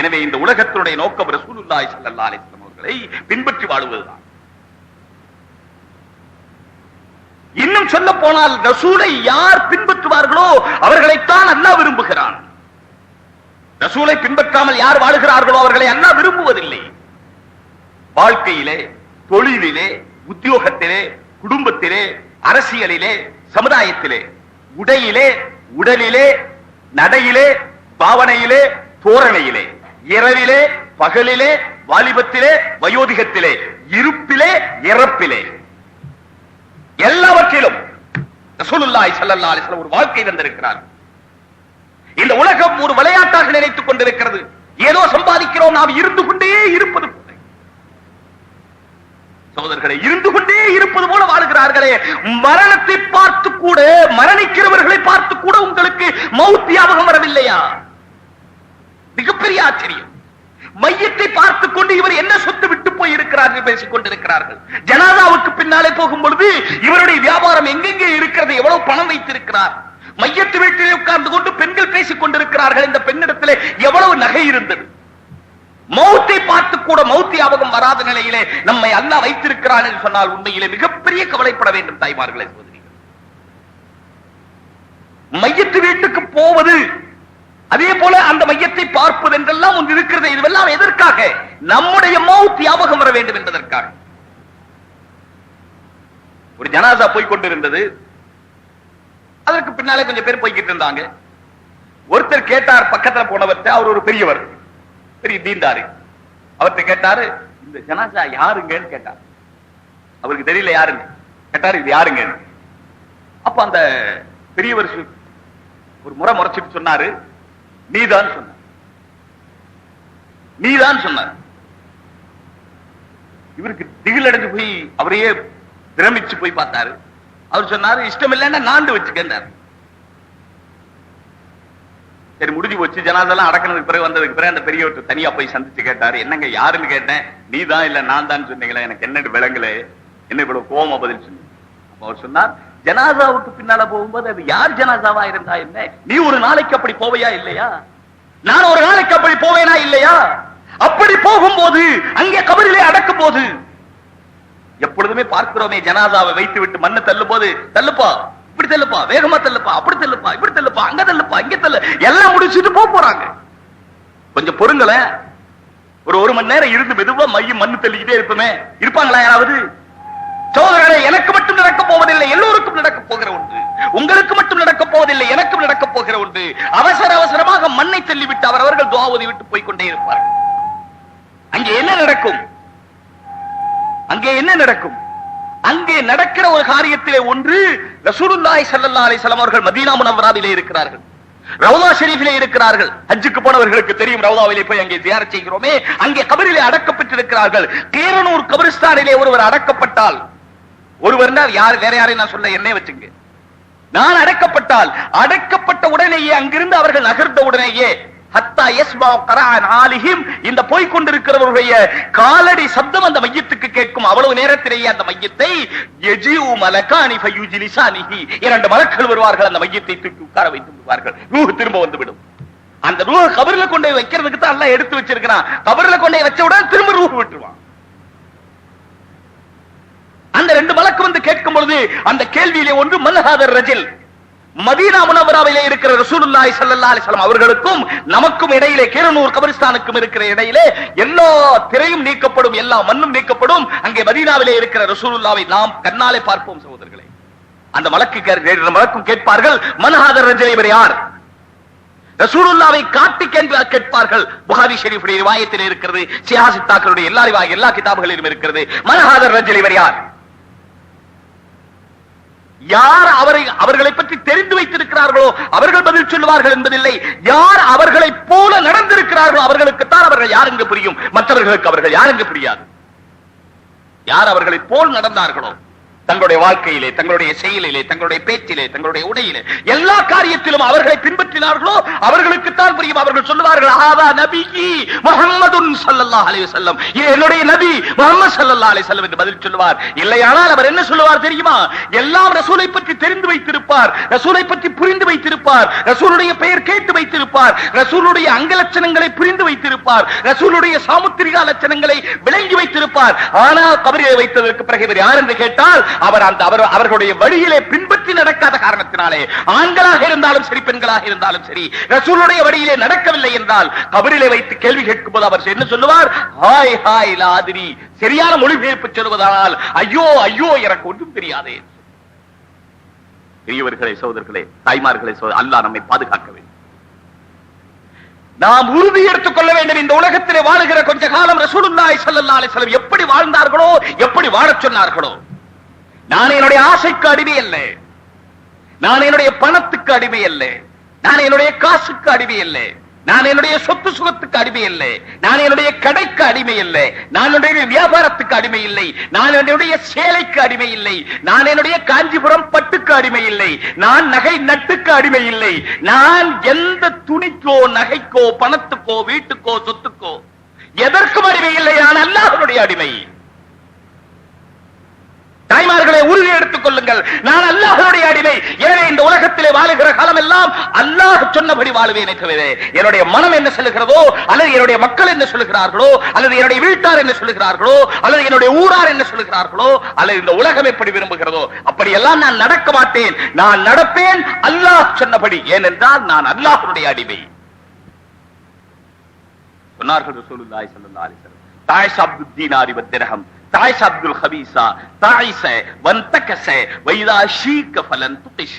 எனவே இந்த உலகத்தினுடைய நோக்கம் ரசூலுல்லாய் சல்லா அலிஸ்லாம் அவர்களை பின்பற்றி வாழுவதுதான். இன்னும் சொல்ல போனால் ரசூலை யார் பின்பற்றுவார்களோ அவர்களைத்தான் அல்லா விரும்புகிறான். ரசூலை பின்பற்றாமல் யார் வாழுகிறார்களோ அவர்களை அல்லா விரும்புவதில்லை. வாழ்க்கையிலே தொழிலிலே உத்தியோகத்திலே குடும்பத்திலே அரசியலிலே சமுதாயத்திலே உடையிலே உடலிலே நடையிலே பாவனையிலே தோரணையிலே. இரவிலே பகலிலே வாலிபத்திலே வயோதிகத்திலே இருப்பிலே இறப்பிலே. எல்லாவற்றிலும் ரசூலுல்லாஹி ஸல்லல்லாஹு அலைஹி வஸல்லம் ஒரு வாழ்க்கை தந்திருக்கிறார். இந்த உலகம் ஒரு விளையாட்டாக நினைத்துக் கொண்டிருக்கிறது. ஏதோ சம்பாதிக்கிறோம் நாம் இருந்து கொண்டே இருப்பது சகோதரர்களை இருந்து கொண்டே இருப்பது போல வாழ்கிறார்களே. மரணத்தை பார்த்து கூட மரணிக்கிறவர்களை பார்த்து கூட உங்களுக்கு மௌத் வரவில்லையா? ஆச்சரியம். மையத்தை பார்த்துக் கொண்டு இவர் என்ன சொத்து விட்டு போய் இருக்கிறார்கள் பேசிக் கொண்டிருக்கிறார்கள். ஜனாதாவுக்கு பின்னாலே போகும் பொழுது இவருடைய வியாபாரம் எங்கெங்கே இருக்கிறது எவ்வளவு பணம் வைத்திருக்கிறார்? மையத்து வீட்டிலே உட்கார்ந்து கொண்டு பெண்கள் பேசிக் கொண்டிருக்கிறார்கள். இந்த பெண்ணிடத்திலே எவ்வளவு நகை இருந்தது? மௌத்தை பார்த்து கூட மௌத்தி ஞாபகம் வராத நிலையிலே நம்மை அல்லாஹ் வைத்திருக்கிறான் என்று சொன்னால் உண்மையிலே மிகப்பெரிய கவலைப்பட வேண்டும் தாய்மார்களே சகோதரிகள். மையத்து வீட்டுக்கு போவது அதே போல அந்த மையத்தை பார்ப்பது என்றெல்லாம் ஒன்று இருக்கிறது. இதுவெல்லாம் எதற்காக? நம்முடைய மவுத் ஞாபகம் வர வேண்டும் என்பதற்காக. ஒரு ஜனாசா போய் கொண்டிருந்தது. அதற்கு பின்னாலே கொஞ்சம் பேர் போய்கிட்டு இருந்தாங்க. ஒருத்தர் கேட்டார் பக்கத்துல போனவர்கிட்ட அவர் ஒரு பெரியவர் பெரிய தீண்டாரு அவர்கிட்ட கேட்டாரு இந்த ஜனாசா யாருங்கன்னு? கேட்டார். அவருக்கு தெரியல யாருங்க கேட்டாரு இது யாருங்க அப்ப அந்த பெரியவர் ஒரு முறை முறைச்சிட்டு சொன்னாரு. நீதான் சொன்ன. நீதான் சொன்ன. இவருக்கு திகில் அடைஞ்சு போய் அவரையே பிரமிச்சு போய் பார்த்தாரு. அவர் சொன்னாரு இஷ்டம் இல்லைன்னா நாண்டு வச்சுக்கன்னாரு. சரி முடிஞ்சு போச்சு. ஜனாதெல்லாம் அடக்கினதுக்கு பிறகு வந்ததுக்கு பிறகு அந்த பெரியவர் தனியா போய் சந்திச்சு கேட்டாரு. என்னங்க யாருன்னு கேட்டேன்? நீ தான் இல்ல நான் தான் சொன்னீங்களே எனக்கு என்ன விளங்கல. என்ன இவ்வளவு கோவமா பதில் சொன்னீங்க? அவர் சொன்னார் ஜனாதாவுக்கு பின்னால போகும்போது அது யார் ஜனாதாவா இருந்தா என்ன? நீ ஒரு நாளைக்கு அப்படி போவையா இல்லையா? நான் ஒரு நாளைக்கு அப்படி போவேனா இல்லையா? அப்படி போகும்போது அங்கே கபரிலே அடக்கும் போது எப்பொழுதுமே பார்க்கிறோமே ஜனாதாவை வைத்து விட்டு மண்ணு தள்ளும் போது தள்ளுப்பா இப்படி தள்ளுப்பா வேகமா தள்ளுப்பா அப்படி தள்ளுப்பா இப்படி தள்ளுப்பா அங்க தள்ளுப்பா இங்க தள்ளு. எல்லாம் முடிச்சுட்டு போக போறாங்க. கொஞ்சம் பொறுங்களேன். ஒரு ஒரு மணி நேரம் இருந்து மெதுவா மையம் மண்ணு தள்ளிக்கிட்டே இருப்போமே. இருப்பாங்களா யாராவது? சோதரர்களே எனக்கு மட்டும் நடக்க போவதில்லை எல்லோருக்கும் நடக்க போகிற ஒன்று. உங்களுக்கு மட்டும் நடக்க போவதில்லை எனக்கும் நடக்க போகிற ஒன்று. அவசர அவசரமாக மண்ணை தள்ளிவிட்டு அவரவர்கள் துவாவதி விட்டு போய்கொண்டே இருப்பார்கள். அங்கே என்ன நடக்கும்? அங்கே என்ன நடக்கும்? அங்கே நடக்கிற ஒரு காரியத்திலே ஒன்று ரசூலுல்லாஹி ஸல்லல்லாஹு அலைஹி அவர்கள் மதீனா முனவராவிலே இருக்கிறார்கள். ரவுதா ஷெரீஃபிலே இருக்கிறார்கள். ஹஜ்ஜுக்கு போனவர்களுக்கு தெரியும் ரவுதாவிலே போய் அங்கே ஜியாரத் செய்கிறோமே. அங்கே கபரிலே அடக்கப்பட்டிருக்கிறார்கள். கேரனூர் கபரிஸ்தானிலே ஒருவர் அடக்கப்பட்டால் ஒருவர் யாரு வேற யாரையும் நான் சொல்ல என்னே வச்சுங்க. நான் அடக்கப்பட்டால் அடக்கப்பட்ட உடனேயே அங்கிருந்து அவர்கள் நகர்ந்த உடனேயே ஹத்தா இந்த போய்க் கொண்டிருக்கிறவருடைய காலடி சப்தம் அந்த மையத்துக்கு கேட்கும். அவ்வளவு நேரத்திலேயே அந்த மையத்தை இரண்டு மலக்கள் வருவார்கள் அந்த மையத்தை தூக்கி உட்கார வைத்து விடுவார்கள் ரூஹ் திரும்ப வந்துவிடும். அந்த ரூஹ் கபர்ல கொண்டு வைக்கிறதுக்கு தான் எல்லாம் எடுத்து வச்சிருக்கிறான். கபர்ல கொண்டு வச்ச உடனே திரும்ப ரூஹ் விட்டுருவான். அந்த ரெண்டு மலக்கு வந்து கேட்கும் பொழுது அந்த கேள்வியிலே ஒன்று மன்ஹாதர் ரஜில்? மதீனா முனவராவிலே இருக்கிற ரசூலுல்லாஹி ஸல்லல்லாஹு அலைஹி வஸல்லம் அவர்களுக்கும் நமக்கும் இடையிலே கீரனூர் கபரிஸ்தானுக்கும் இருக்கிற இடையிலே எல்லா திரையும் நீக்கப்படும் எல்லா மண்ணும் நீக்கப்படும். அங்கே மதீனாவிலே இருக்கிற ரசூலுல்லாவை நாம் கண்ணாலே பார்ப்போம் சகோதரர்களே. அந்த மலக்கு மலக்கும் கேட்பார்கள் மனஹாதர் ரஜில் இவர் யார்? ரசூலுல்லாவை காட்டி கேள்வி கேட்பார்கள். புகாரி ஷெரீஃபுடைய ரிவாயத்தில் இருக்கிறது சியாசித்தாக்களுடைய எல்லா எல்லா கிதாபுகளிலும் இருக்கிறது. மனஹாதர் ரஜில் இவர் யார்? யார் அவரை அவர்களை பற்றி தெரிந்து வைத்திருக்கிறார்களோ அவர்கள் பதில் சொல்லுவார்கள் என்பதில்லை. யார் அவர்களை போல நடந்திருக்கிறார்களோ அவர்களுக்குத்தான் அவர்கள் யார் என்று புரியும்? மற்றவர்களுக்கு அவர்கள் யார் என்று புரியாது? யார் அவர்களை போல் நடந்தார்களோ தங்களுடைய வாழ்க்கையிலே தங்களுடைய செயலிலே தங்களுடைய பேச்சிலே தங்களுடைய உடையிலே எல்லா காரியத்திலும் அவர்களை பின்பற்றினார்களோ அவர்களுக்குத்தான் புரியும். அவர்கள் சொல்லுவார்கள் ஆதா நபி முகமது என்னுடைய நபி முகமது சல்லல்லாஹு அலி செல்லம் என்று பதில் சொல்லுவார். இல்லையானால் அவர் என்ன சொல்லுவார் தெரியுமா? எல்லாம் ரசூலை பற்றி தெரிந்து வைத்திருப்பார். ரசூலை பற்றி புரிந்து வைத்திருப்பார். ரசூலுடைய பெயர் கேட்டு வைத்திருப்பார். ரசூலுடைய அங்கலட்சணங்களை புரிந்து வைத்திருப்பார். ரசூலுடைய சாமுத்திரிகா லட்சணங்களை விளங்கி வைத்திருப்பார். ஆனால் கபரியை வைத்ததற்கு பிறகு இவர் யார் என்று கேட்டால் அவர் அந்த அவர் அவர்களுடைய வழியிலே பின்பற்றி நடக்காத காரணத்தினாலே ஆண்களாக இருந்தாலும் சரி பெண்களாக இருந்தாலும் சரி ரசூலுடைய வழியிலே நடக்கவில்லை என்றால் கபரிலே வைத்து கேள்வி கேட்கும் போது அவர் என்ன சொல்லுவார்? ஹாய் ஹாய் லாதிரி சரியான மொழிபெயர்ப்பு சொல்வதானால் ஐயோ ஐயோ எனக்கு ஒன்றும் தெரியாதே. பெரியவர்களே சோதர்களே தாய்மார்களே சோதர் அல்லாஹ் நம்மை பாதுகாக்க வேண்டும். நாம் உறுதி எடுத்துக் கொள்ள வேண்டும். இந்த உலகத்திலே வாழுகிற கொஞ்ச காலம் ரசூலுல்லாஹி ஸல்லல்லாஹு அலைஹி வஸல்லம் எப்படி வாழ்ந்தார்களோ எப்படி வாழச் சொன்னார்களோ நான் என்னுடைய ஆசைக்கு அடிமை அல்ல. நான் என்னுடைய பணத்துக்கு அடிமை அல்ல. நான் என்னுடைய காசுக்கு அடிமை அல்ல. நான் என்னுடைய சொத்து சுகத்துக்கு அடிமை இல்லை நான் என்னுடைய கடைக்கு அடிமை இல்லை நான் என்னுடைய வியாபாரத்துக்கு அடிமை இல்லை. நான் என்னுடைய சேலைக்கு அடிமை இல்லை. நான் என்னுடைய காஞ்சிபுரம் பட்டுக்கு அடிமை இல்லை. நான் நகை நட்டுக்கு அடிமை இல்லை. நான் எந்த துணிக்கோ நகைக்கோ பணத்துக்கோ வீட்டுக்கோ சொத்துக்கோ எதற்கும் அடிமை இல்லை. நான் அல்லாஹனுடைய அடிமை. தாய்மார்களை உறுதி எடுத்துக் கொள்ளுங்கள். நான் அல்லாஹனுடைய அடிமை. எனவே இந்த உலகத்திலே வாழுகிற காலம் எல்லாம் அல்லாஹ் சொன்னபடி வாழுவேனே என்னுடைய மனம் என்ன சொல்லுகிறதோ அல்லது என்னுடைய மக்கள் என்ன சொல்லுகிறார்களோ அல்லது என்னுடைய வீட்டார் என்ன சொல்லுகிறார்களோ அல்லது என்னுடைய ஊரார் என்ன சொல்லுகிறார்களோ அல்லது இந்த உலகம் எப்படி விரும்புகிறதோ அப்படியெல்லாம் நான் நடக்க மாட்டேன். நான் நடப்பேன் அல்லாஹ் சொன்னபடி. ஏனென்றால் நான் அல்லாஹனுடைய அடிமை. சொன்னார்கள் தாய் ஸல்லல்லாஹு அலைஹி வஸல்லம் அப்துல் ஹபீசா தாய்ச வந்தகச வைதா ஷீக்க பலன் துகிஷ.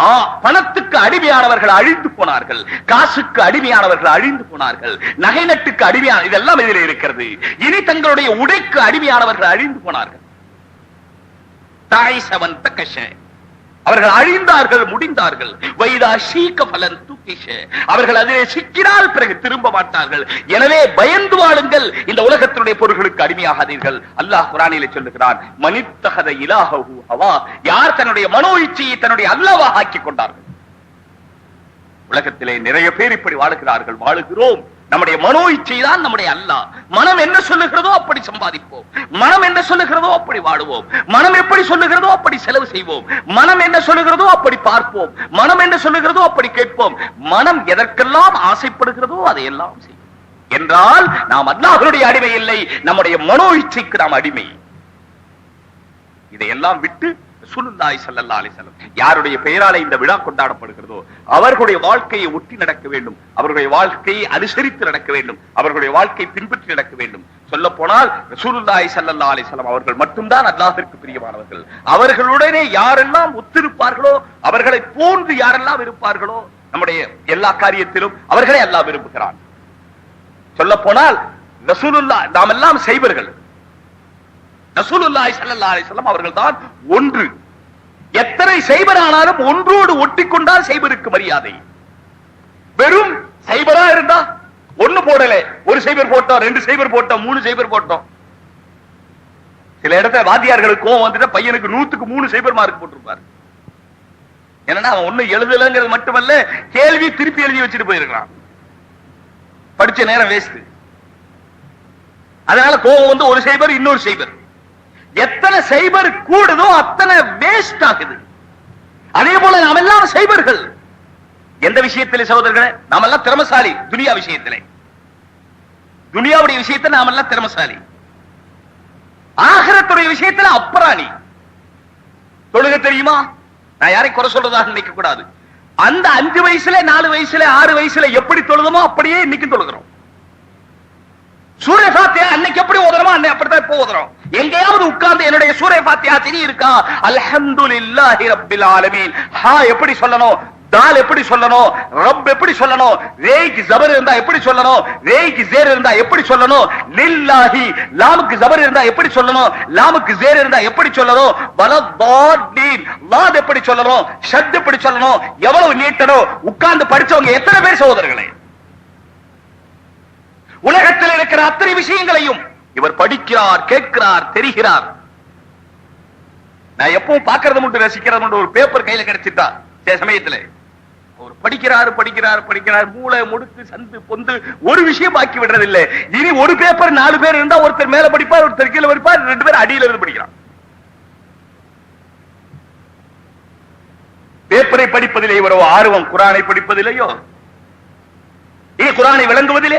ஆ, பணத்துக்கு அடிமையானவர்கள் அழிந்து போனார்கள் காசுக்கு அடிமையானவர்கள் அழிந்து போனார்கள் நகை நட்டுக்கு அடிமையான இதெல்லாம் இதில் இருக்கிறது. இனி தங்களுடைய உடைக்கு அடிமையானவர்கள் அழிந்து போனார்கள். தாய் சவன் அவர்கள் அழிந்தார்கள் முடிந்தார்கள். வைதா சீக்க பலன் தூக்கிஷ. அவர்கள் அதிலே சிக்கினால் பிறகு திரும்ப மாட்டார்கள். எனவே பயந்து வாழுங்கள். இந்த உலகத்தினுடைய பொருள்களுக்கு அடிமையாகாதீர்கள். அல்லாஹ் குரானிலே சொல்லுகிறான் மனித்தகத இலாஹு ஹவா. யார் தன்னுடைய மனோ இச்சையை தன்னுடைய அல்லாவாக ஆக்கிக் கொண்டார்கள்? உலகத்திலே நிறைய பேர் இப்படி வாழுகிறார்கள். வாழுகிறோம். நம்முடைய மனோ இச்சைதான் நம்முடைய அல்லா. மனம் என்ன சொல்லுகிறதோ அப்படி சம்பாதிப்போம். மனம் என்ன சொல்லுகிறதோ அப்படி வாடுவோம் மனம் எப்படி சொல்லுகிறதோ அப்படி செலவு செய்வோம். மனம் என்ன சொல்லுகிறதோ அப்படி பார்ப்போம். மனம் என்ன சொல்லுகிறதோ அப்படி கேட்போம். மனம் எதற்கெல்லாம் ஆசைப்படுகிறதோ அதையெல்லாம் செய்யும் என்றால் நாம் அல்லாஹருடைய அடிமை இல்லை. நம்முடைய மனோ இச்சைக்கு நாம் அடிமை. இதையெல்லாம் விட்டு ரசூலுல்லாஹி ஸல்லல்லாஹு அலைஹி வஸல்லம் யாருடைய பெயராலே இந்த விழா கொண்டாடப்படுகிறதோ அவர்களுடைய வாழ்க்கையை ஒட்டி நடக்க வேண்டும். அவர்களுடைய வாழ்க்கையை அனுசரித்து நடக்க வேண்டும். அவர்களுடைய வாழ்க்கையை பின்பற்றி நடக்க வேண்டும். சொல்ல போனால் ரசூலுல்லாஹி ஸல்லல்லாஹு அலைஹி வஸல்லம் அவர்கள் மட்டும்தான் அல்லாஹிற்கு பிரியமானவர்கள். அவர்களுடனே யாரெல்லாம் ஒத்திருப்பார்களோ அவர்களை போன்று யாரெல்லாம் இருப்பார்களோ நம்முடைய எல்லா காரியத்திலும் அவர்களே அல்லா விரும்புகிறான். சொல்ல போனால் ரசூலுல்லா நாம் எல்லாம் செய்வர்கள் ரசூலுல்லாஹி ஸல்லல்லாஹு அலைஹி அவர்கள் தான் ஒன்று. எத்தனை சைபரானாலும் ஒன்றோடு ஒட்டி கொண்டால் சைபருக்கு மரியாதை. வெறும் சைபரா இருந்தா ஒண்ணு போடல. ஒரு சைபர் போட்டோம் ரெண்டு சைபர் போட்டோம் மூணு சைபர் போட்டோம். சில இடத்துல வாத்தியார்களுக்கு கோவம் வந்துட்டு பையனுக்கு நூத்துக்கு மூணு சைபர் மார்க் போட்டிருப்பாரு. என்னன்னா அவன் ஒண்ணு எழுதலங்கிறது மட்டுமல்ல கேள்வி திருப்பி எழுதி வச்சுட்டு போயிருக்கான் படிச்ச நேரம் வேஸ்ட் அதனால கோவம் வந்து ஒரு சைபர் இன்னொரு சைபர். எத்தனை சைபர் கூடுதோ அத்தனை வேஸ்ட் ஆகுது. அதே போல நாம் எல்லாம் சைபர்கள். எந்த விஷயத்திலே சகோதரர்களே? நாம் எல்லாம் திறமசாலி துனியா விஷயத்திலே. துனியாவுடைய விஷயத்தில் நாம் எல்லாம் திறமசாலி. ஆகரத்துடைய விஷயத்துல அப்புறாணி தொழுக தெரியுமா? நான் யாரை குறை சொல்றதாக நினைக்க கூடாது. அந்த அஞ்சு வயசுல நாலு வயசுல ஆறு வயசுல எப்படி தொழுதமோ அப்படியே இன்னைக்கு தொழுகிறோம். சூரிய பாத்தியா அன்னைக்கு எப்படி ஓதுறோமோ அன்னை அப்படித்தான் இப்போ ஓதுறோம். எங்கேயாவது உட்கார்ந்து என்னுடைய சூரிய பாத்தியா திரி இருக்கா அல்ஹம்துலில்லாஹி ரப்பில் ஆலமீன். ஹா எப்படி சொல்லணும்? தால் எப்படி சொல்லணும்? ரப் எப்படி சொல்லணும்? ரேக்கு ஜபர் இருந்தா எப்படி சொல்லணும்? வேய்க்கு ஜேர் இருந்தா எப்படி சொல்லணும்? லில்லாஹி லாமுக்கு ஜபர் இருந்தா எப்படி சொல்லணும்? லாமுக்கு ஜேர் இருந்தா எப்படி சொல்லணும்? வலதாதீன் லாத் எப்படி சொல்லணும்? ஷட் எப்படி சொல்லணும்? எவ்வளவு நீட்டணும் உட்கார்ந்து படிச்சவங்க எத்தனை பேர் சகோதரர்களே? உலகத்தில் இருக்கிற அத்தனை விஷயங்களையும் இவர் படிக்கிறார் கேட்கிறார் தெரிகிறார். நான் எப்பவும் பாக்குறது மட்டும் ரசிக்கிறது மட்டும் ஒரு பேப்பர் கையில கிடைச்சிட்டா சில சமயத்துல. அவர் படிக்கிறாரு படிக்கிறார் படிக்கிறார். மூளை முடுக்கு சந்து பொந்து ஒரு விஷயம் பாக்கி விடுறது இல்ல இனி ஒரு பேப்பர் நாலு பேர் இருந்தா ஒருத்தர் மேல படிப்பார் ஒருத்தர் கீழே படிப்பார் ரெண்டு பேர் அடியில இருந்து படிக்கிறான் பேப்பரை படிப்பதிலே இவரோ ஆர்வம். குரானை படிப்பதிலேயோ? ஏ குரானை விளங்குவதிலே?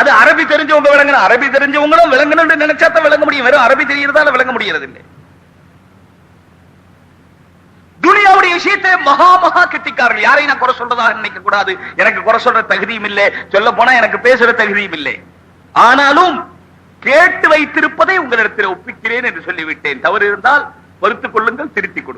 அது அரபி தெரிஞ்சவங்க விளங்கணும் அரபி தெரிஞ்சவங்களும் விளங்கணும்னு நினைச்சா தான் விளங்க முடியும். வெறும் அரபி தெரியறதால விளங்க முடியறது இல்லை. துனியாவுடைய விஷயத்தை மகா மகா கெட்டிக்காரர்கள். யாரையும் நான் குறை சொல்றதாக நினைக்க கூடாது. எனக்கு குறை சொல்ற தகுதியும் இல்லை. சொல்ல போனா எனக்கு பேசுற தகுதியும் இல்லை. ஆனாலும் கேட்டு வைத்திருப்பதை உங்களிடத்தில் ஒப்பிக்கிறேன் என்று சொல்லிவிட்டேன். தவறு இருந்தால் பொறுத்துக் கொள்ளுங்கள் திருத்திக்